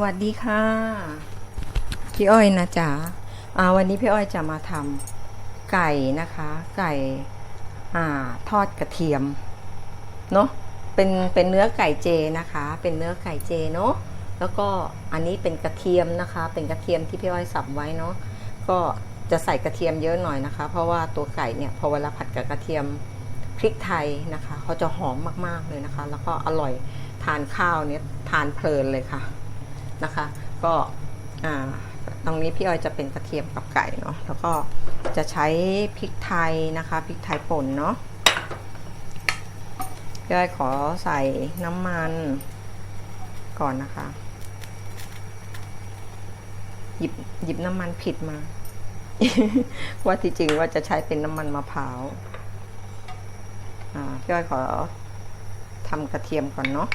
วัสดีค่ะพี่อ้อยนะจ๊ะอ่าวันนี้พี่อ้อยจะมาทำไก่นะคะ ไก่อ่าทอดกระเทียมเนาะเป็นเป็นเนื้อไก่เจนะคะ เป็นเนื้อไก่เจเนาะแล้วก็อันนี้เป็นกระเทียมนะคะ เป็นกระเทียมที่พี่อ้อยสับไว้เนาะก็จะใส่กระเทียมเยอะหน่อยนะคะ เพราะว่าตัวไก่เนี่ยพอเวลาผัดกับกระเทียมพริกไทยนะคะเขาจะหอมมากๆเลยนะคะ แล้วก็อร่อยทานข้าวเนี่ยทานเพลินเลยค่ะ นะคะ ก็ตรงนี้พี่ออยจะเป็นกระเทียมกับไก่เนาะแล้วก็จะใช้พริกไทยนะคะพริกไทยป่นเนาะพี่ออยขอใส่น้ำมันก่อนนะคะ หยิบหยิบน้ำมันผิดมา ว่าที่จริงว่าจะใช้เป็นน้ำมันมะพร้าวพี่ออยขอทำกระเทียมก่อนเนาะ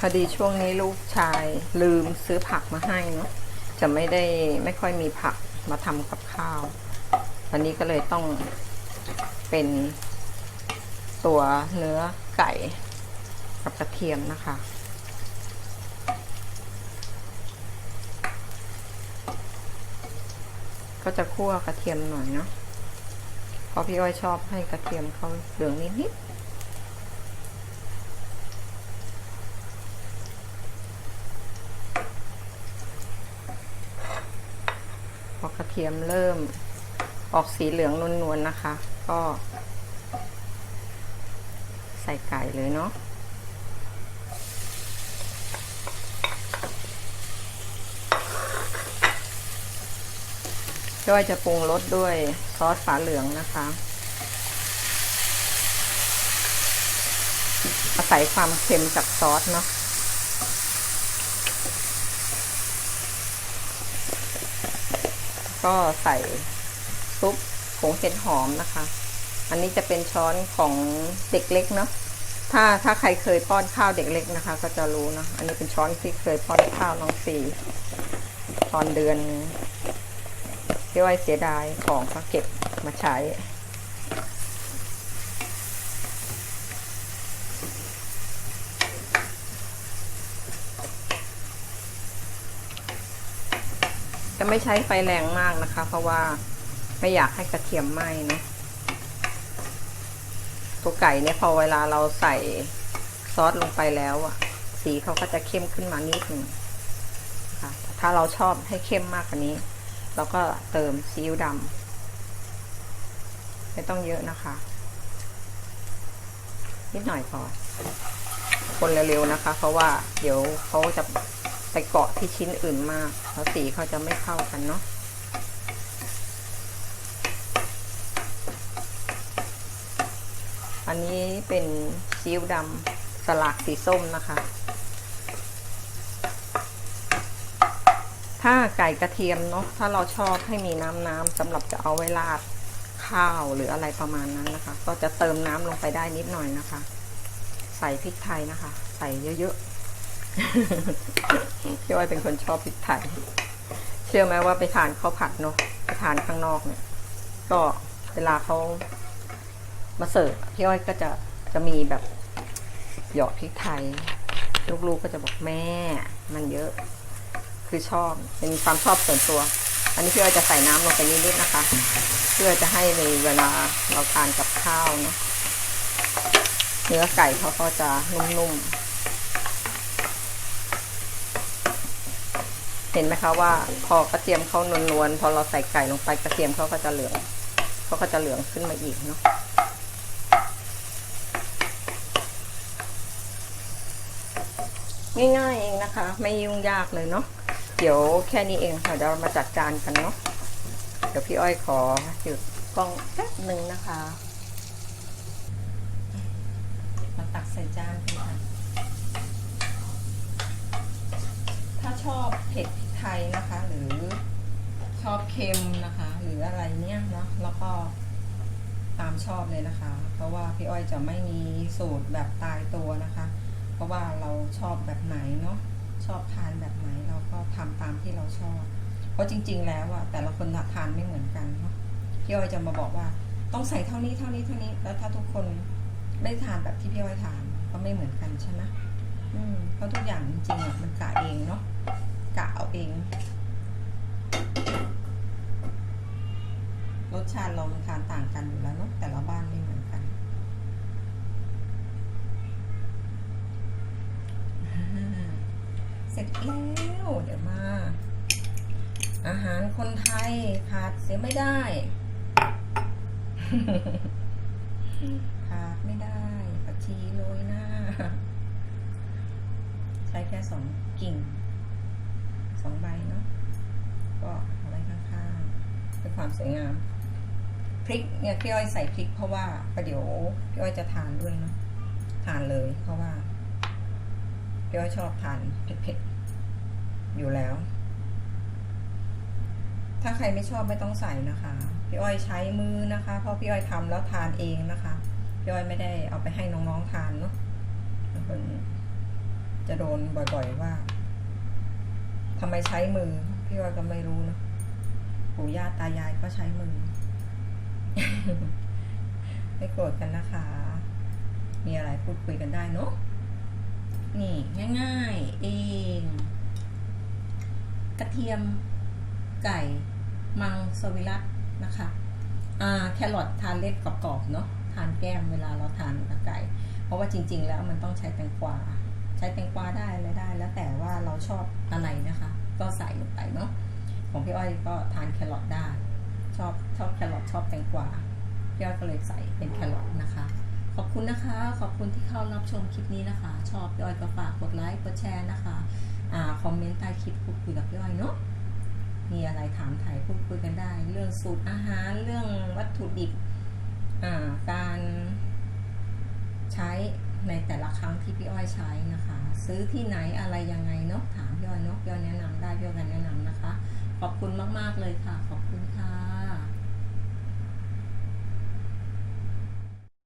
พอดีช่วงนี้ลูกชายลืมซื้อผักมาให้เนาะจะไม่ได้ไม่ค่อยมีผักมาทำกับข้าว วันนี้ก็เลยต้องเป็นตัวเนื้อไก่กับกระเทียมนะคะ ก็จะคั่วกระเทียมหน่อยเนาะเพราะพี่อ้อยชอบให้กระเทียมเขาเหลืองนิดๆ พอกระเทียมเริ่มออกสีเหลืองนวลๆนะคะ ก็ ใส่ไก่เลยเนาะก็จะปรุงรสด้วยซอสฝาเหลืองนะคะอาศัยความเค็มจากซอสเนาะ ก็ใส่ซุปผงเห็ดหอมนะคะ อันนี้จะเป็นช้อนของเด็กเล็กเนาะถ้าถ้าใครเคยป้อนข้าวเด็กเล็กนะคะ ก็จะรู้นะอันนี้เป็นช้อนที่เคยป้อนข้าวน้องสีตอนเดือนพี่ว่าเสียดายของก็เก็บมาใช้ ไม่ใช้ไฟแรงมากนะคะ เพราะว่าไม่อยากให้กระเทียมไหม้นะตัวไก่เนี่ยพอเวลาเราใส่ซอสลงไปแล้วอะสีเขาก็จะเข้มขึ้นมานิดหนึ่งค่ะถ้าเราชอบให้เข้มมากกว่านี้ เราก็เติมซีอิ๊วดำไม่ต้องเยอะนะคะ นิดหน่อยพอคนเร็วๆนะคะ เพราะว่าเดี๋ยวเขาจะ ไปเกาะที่ชิ้นอื่นมากแล้วสีเขาจะไม่เข้ากันเนาะอันนี้เป็นซีอิ๊วดำสลากสีส้มนะคะ ถ้าไก่กระเทียมเนาะถ้าเราชอบให้มีน้ำน้ำสำหรับจะเอาไว้ราดข้าวหรืออะไรประมาณนั้นนะคะ ก็จะเติมน้ำลงไปได้นิดหน่อยนะคะ ใส่พริกไทยนะคะ ใส่เยอะๆ พี่อ้อยเป็นคนชอบพริกไทย เชื่อไหมว่าไปทานข้าวผัดเนาะไปทานข้างนอกเนี่ย ก็เวลาเขามาเสิร์ฟพี่อ้อยก็จะจะมีแบบหยอดพริกไทย ลูกๆก็จะบอกแม่ มันเยอะ คือชอบเป็นความชอบส่วนตัว อันนี้พี่อ้อยจะใส่น้ำลงไปนิดๆนะคะ เพื่อจะให้ในเวลาเราทานกับข้าวเนาะเนื้อไก่เขาก็จะนุ่มๆ ห็นไหมคะว่าพอกระเทียมเขานวลๆพอเราใส่ไก่ลงไปกระเทียมเขาก็จะเหลืองเขาก็จะเหลืองขึ้นมาอีกเนาะง่ายๆเองนะคะ ไม่ยุ่งยากเลยเนาะเดี๋ยวแค่นี้เองค่ะเดี๋ยวเรามาจัดจานกันเนาะเดี๋ยวพี่อ้อยขอหยุดกล้องแป๊บหนึ่งนะคะมาตักใส่จานกันค่ะ นะคะ หรือชอบเค็มนะคะ หรืออะไรเนี้ยเนาะแล้วก็ตามชอบเลยนะคะ เพราะว่าพี่อ้อยจะไม่มีสูตรแบบตายตัวนะคะ เพราะว่าเราชอบแบบไหนเนาะชอบทานแบบไหนเราก็ทำตามที่เราชอบ เพราะจริง ๆ แล้วอะแต่ละคนทานไม่เหมือนกันเนาะพี่อ้อยจะมาบอกว่าต้องใส่เท่านี้เท่านี้เท่านี้แล้วถ้าทุกคนไม่ทานแบบที่พี่อ้อยทานก็ไม่เหมือนกันใช่ไหมอืมเพราะทุกอย่างจริงๆอะมันกะเองเนาะ กะเอาเอง รสชาติเรามันทานต่างกันอยู่แล้วเนาะแต่ละบ้านไม่เหมือนกัน เสร็จแล้ว เดี๋ยวมา อาหารคนไทยขาดเสียไม่ได้ขาดไม่ได้ผักชีโรยหน้า ใช้แค่สองกิ่ง องใบเนาะก็เอาไว้ข้างๆเพื่อความสวยงามพริกเนี่ยพี่อ้อยใส่พริกเพราะว่าประเดี๋ยวพี่อ้อยจะทานด้วยเนาะทานเลยเพราะว่าพี่อ้อยชอบทานเผ็ดๆอยู่แล้ว ถ้าใครไม่ชอบไม่ต้องใส่นะคะพี่อ้อยใช้มือนะคะ เพราะพี่อ้อยทำแล้วทานเองนะคะพี่อ้อยไม่ได้เอาไปให้น้องๆทานเนาะคนจะโดนบ่อยๆว่า ทำไมใช้มือ พี่อ้อยก็ไม่รู้เนาะปู่ย่าตายายก็ใช้มือ ไม่โกรธกันนะคะ มีอะไรพูดคุยกันได้เนาะนี่ง่ายๆ เอง กระเทียมไก่ มังสวิรัตนะคะอ่าแครอททานเล็ดกรอบๆเนาะทานแก้มเวลาเราทานกับไก่ เพราะว่าจริง ๆ แล้วมันต้องใช้แตงกวา ใช้แตงกวาได้อะไรได้ แล้วแต่ว่าเราชอบอะไรนะคะ ก็ใส่ลงไปเนาะของพี่อ้อยก็ทานแครอทได้ ชอบชอบแครอทชอบแตงกวาพี่อ้อยก็เลยใส่เป็นแครอทนะคะ ขอบคุณนะคะ ขอบคุณที่เข้ารับชมคลิปนี้นะคะ ชอบพี่อ้อยก็ฝากกดไลค์กดแชร์นะคะอ่าคอมเมนต์ใต้คลิปพูดคุยกับพี่อ้อยเนาะมีอะไรถามถ่ายพูดคุยกันได้ เรื่องสูตรอาหารเรื่องวัตถุดิบอ่าการใช้ ในแต่ละครั้งที่พี่อ้อยใช้นะคะ ซื้อที่ไหนอะไรยังไงเนาะถามพี่อ้อยเนาะพี่อ้อยแนะนำได้พี่อ้อยก็แนะนำนะคะ ขอบคุณมากๆเลยค่ะ ขอบคุณค่ะ